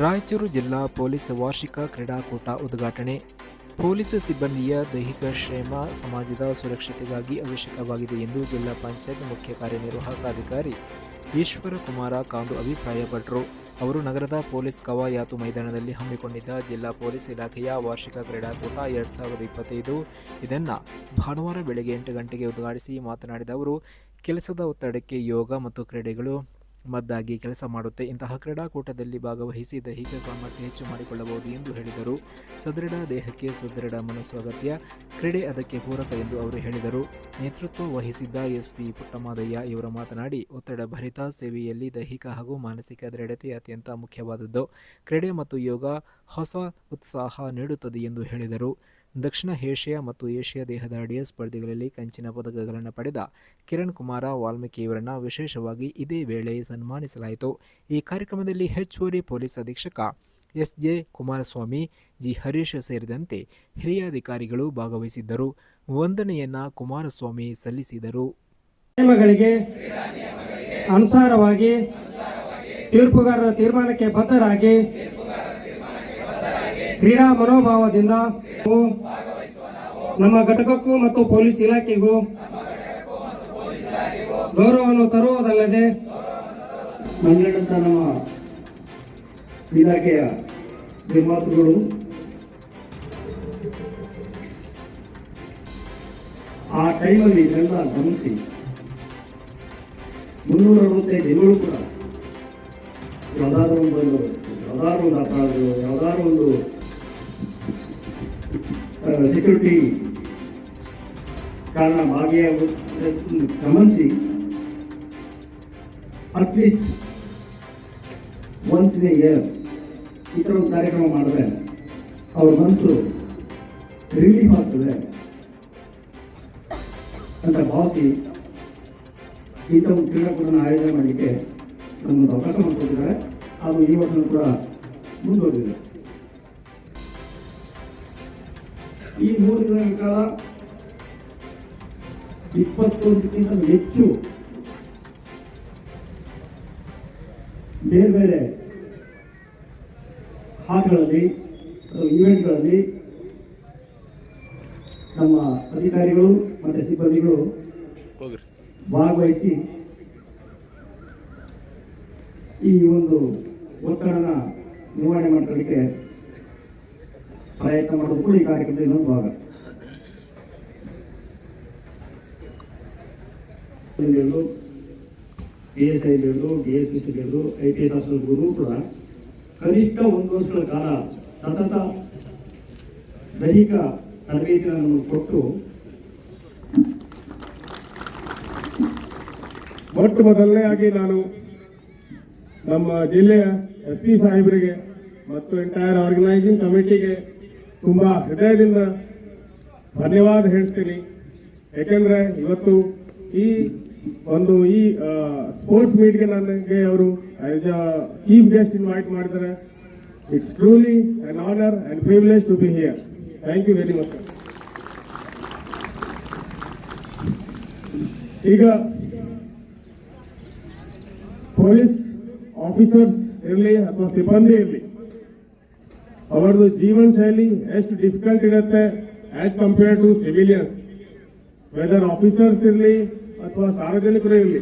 ರಾಯಚೂರು ಜಿಲ್ಲಾ ಪೊಲೀಸ್ ವಾರ್ಷಿಕ ಕ್ರೀಡಾಕೂಟ ಉದ್ಘಾಟನೆ. ಪೊಲೀಸ್ ಸಿಬ್ಬಂದಿಯ ದೈಹಿಕ ಶ್ರಮ ಸಮಾಜದ ಸುರಕ್ಷತೆಗಾಗಿ ಅವಶ್ಯಕವಾಗಿದೆ ಎಂದು ಜಿಲ್ಲಾ ಪಂಚಾಯತ್ ಮುಖ್ಯ ಕಾರ್ಯನಿರ್ವಾಹಕ ಅಧಿಕಾರಿ ಈಶ್ವರ ಕುಮಾರ ಕಾಂದು ಅಭಿಪ್ರಾಯಪಟ್ಟರು. ಅವರು ನಗರದ ಪೊಲೀಸ್ ಕವಾಯಾತು ಮೈದಾನದಲ್ಲಿ ಹಮ್ಮಿಕೊಂಡಿದ್ದ ಜಿಲ್ಲಾ ಪೊಲೀಸ್ ಇಲಾಖೆಯ ವಾರ್ಷಿಕ ಕ್ರೀಡಾಕೂಟ ಎರಡ್ ಸಾವಿರದ ಇಪ್ಪತ್ತೈದು ಇದನ್ನು ಭಾನುವಾರ ಬೆಳಗ್ಗೆ ಎಂಟು ಗಂಟೆಗೆ ಉದ್ಘಾಟಿಸಿ ಮಾತನಾಡಿದ ಅವರು, ಕೆಲಸದ ಒತ್ತಡಕ್ಕೆ ಯೋಗ ಮತ್ತು ಕ್ರೀಡೆಗಳು ಮದ್ದಾಗಿ ಕೆಲಸ ಮಾಡುತ್ತೆ. ಇಂತಹ ಕ್ರೀಡಾಕೂಟದಲ್ಲಿ ಭಾಗವಹಿಸಿ ದೈಹಿಕ ಸಾಮರ್ಥ್ಯ ಹೆಚ್ಚು ಮಾಡಿಕೊಳ್ಳಬಹುದು ಎಂದು ಹೇಳಿದರು. ಸದೃಢ ದೇಹಕ್ಕೆ ಸದೃಢ ಮನಸ್ಸು ಅಗತ್ಯ. ಕ್ರೀಡೆ ಅದಕ್ಕೆ ಪೂರಕ ಎಂದು ಅವರು ಹೇಳಿದರು. ನೇತೃತ್ವ ವಹಿಸಿದ್ದ ಎಸ್ಪಿ ಪುಟ್ಟಮಾದಯ್ಯ ಇವರು ಮಾತನಾಡಿ, ಒತ್ತಡ ಭರಿತ ಸೇವೆಯಲ್ಲಿ ದೈಹಿಕ ಹಾಗೂ ಮಾನಸಿಕ ದೃಢತೆ ಅತ್ಯಂತ ಮುಖ್ಯವಾದದ್ದು. ಕ್ರೀಡೆ ಮತ್ತು ಯೋಗ ಹೊಸ ಉತ್ಸಾಹ ನೀಡುತ್ತದೆ ಎಂದು ಹೇಳಿದರು. ದಕ್ಷಿಣ ಏಷ್ಯಾ ಮತ್ತು ಏಷ್ಯಾ ದೇಹದ ಅಡಿಯ ಸ್ಪರ್ಧೆಗಳಲ್ಲಿ ಕಂಚಿನ ಪದಕಗಳನ್ನು ಪಡೆದ ಕಿರಣ್ ಕುಮಾರ ವಾಲ್ಮೀಕಿ ಇವರನ್ನು ವಿಶೇಷವಾಗಿ ಇದೇ ವೇಳೆ ಸನ್ಮಾನಿಸಲಾಯಿತು. ಈ ಕಾರ್ಯಕ್ರಮದಲ್ಲಿ ಹೆಚ್ಚುವರಿ ಪೊಲೀಸ್ ಅಧೀಕ್ಷಕ S J Kumaraswamy, G. Harish ಸೇರಿದಂತೆ ಹಿರಿಯ ಅಧಿಕಾರಿಗಳು ಭಾಗವಹಿಸಿದ್ದರು. ವಂದನೆಯನ್ನ ಕುಮಾರಸ್ವಾಮಿ ಸಲ್ಲಿಸಿದರು. ನಿಯಮಗಳಿಗೆ ಅನುಸಾರವಾಗಿ ತೀರ್ಪುಗಾರರ ತೀರ್ಮಾನಕ್ಕೆ ಬದ್ಧರಾಗಿ ಕ್ರೀಡಾ ಮನೋಭಾವದಿಂದ ನಮ್ಮ ಘಟಕಕ್ಕೂ ಮತ್ತು ಪೊಲೀಸ್ ಇಲಾಖೆಗೂ ಗೌರವವನ್ನು ತರುವುದಲ್ಲದೆ ನಮ್ಮ ಇಲಾಖೆಯ ನಿರ್ಮಾತೃಗಳು, ಆ ಟೈಮಲ್ಲಿ ಇದೆಲ್ಲ ಗಮನಿಸಿ, ಮುನ್ನೂರ ಅರವತ್ತೈದು ದಿನಗಳು ಕೂಡ ಯಾವುದಾದ್ರೂ ಒಂದು ಯಾವುದಾದ್ರೂ ಒಂದು ಅಪರಾಧಗಳು, ಯಾವುದಾದ್ರೂ ಒಂದು ಸೆಕ್ಯೂರಿಟಿ ಕಾರಣ ಭಾಗಿಯಾಗ ಗಮನಿಸಿ ಅಟ್ಲೀಸ್ಟ್ ಒನ್ಸ್ ಇನ್ ಇಯರ್ ಈ ಥರ ಒಂದು ಕಾರ್ಯಕ್ರಮ ಮಾಡಿದ್ರೆ ಅವ್ರ ಮನಸ್ಸು ರಿಲೀಫ್ ಆಗ್ತದೆ ಅಂತ ಭಾವಿಸಿ ಥರ ಒಂದು ಕ್ರೀಡಾಕೂಟನ ಆಯೋಜನೆ ಮಾಡಲಿಕ್ಕೆ ನಮ್ಮೊಂದು ಅವಕಾಶ ಮಾಡಿಕೊಟ್ಟಿದ್ದಾರೆ ಅದು ಈ ವರ್ಷ ಕೂಡ ಮುಂದುವರೆದಿದೆ. ಈ ಮೂರು ದಿನಗಳ ಕಾಲ ಇಪ್ಪತ್ತೊಂದಕ್ಕಿಂತ ಹೆಚ್ಚು ಬೇರೆ ಬೇರೆ ಹಾಟ್ಗಳಲ್ಲಿ ಇವೆಂಟ್ಗಳಲ್ಲಿ ನಮ್ಮ ಅಧಿಕಾರಿಗಳು ಮತ್ತು ಸಿಬ್ಬಂದಿಗಳು ಭಾಗವಹಿಸಿ ಈ ಒಂದು ಒತ್ತಡನ ನಿವಾರಣೆ ಮಾಡ್ಕೊಳ್ಳಿಕ್ಕೆ ಪ್ರಯತ್ನ ಮಾಡೋದು ಕೂಡ ಈ ಕಾರ್ಯಕ್ರಮದ ಇನ್ನೊಂದು ಭಾಗ ಪಿ ಎಸ್ ಐ ಬೇಡರು ಡಿ ಎಸ್ ಪಿ ಹಿಡಿದು ಐ ಪಿ ಎಸ್ ಕೂಡ ಕನಿಷ್ಠ ಒಂದು ವರ್ಷಗಳ ಕಾಲ ಸತತ ದೈಹಿಕ ತರಬೇತಿಗಳನ್ನು ಕೊಟ್ಟು ಮೊಟ್ಟ ಮೊದಲನೇ ಆಗಿ ನಾನು ನಮ್ಮ ಜಿಲ್ಲೆಯ ಎಸ್ ಪಿ ಸಾಹೇಬರಿಗೆ ಮತ್ತು ಎಂಟೈರ್ ಆರ್ಗನೈಸಿಂಗ್ ಕಮಿಟಿಗೆ ತುಂಬಾ ಹೃದಯದಿಂದ ಧನ್ಯವಾದ ಹೇಳ್ತೀನಿ. ಯಾಕೆಂದ್ರೆ ಇವತ್ತು ಈ ಒಂದು ಈ ಸ್ಪೋರ್ಟ್ಸ್ ಮೀಟ್ಗೆ ನನಗೆ ಅವರು ಚೀಫ್ ಗೆಸ್ಟ್ ಇನ್ವೈಟ್ ಮಾಡಿದ್ದಾರೆ. It's truly an honour and privilege to be here thank you very much ಈಗ ಪೊಲೀಸ್ ಆಫೀಸರ್ಸ್ ಇರಲಿ ಅಥವಾ ಸಿಬ್ಬಂದಿ ಇರಲಿ ಅವರದು ಜೀವನ ಶೈಲಿ ಎಷ್ಟು ಡಿಫಿಕಲ್ಟ್ ಇರುತ್ತೆ as compare to civilians whether officers ಇರಲಿ ಅಥವಾ ಸಾರ್ವಜನಿಕರು ಇರಲಿ.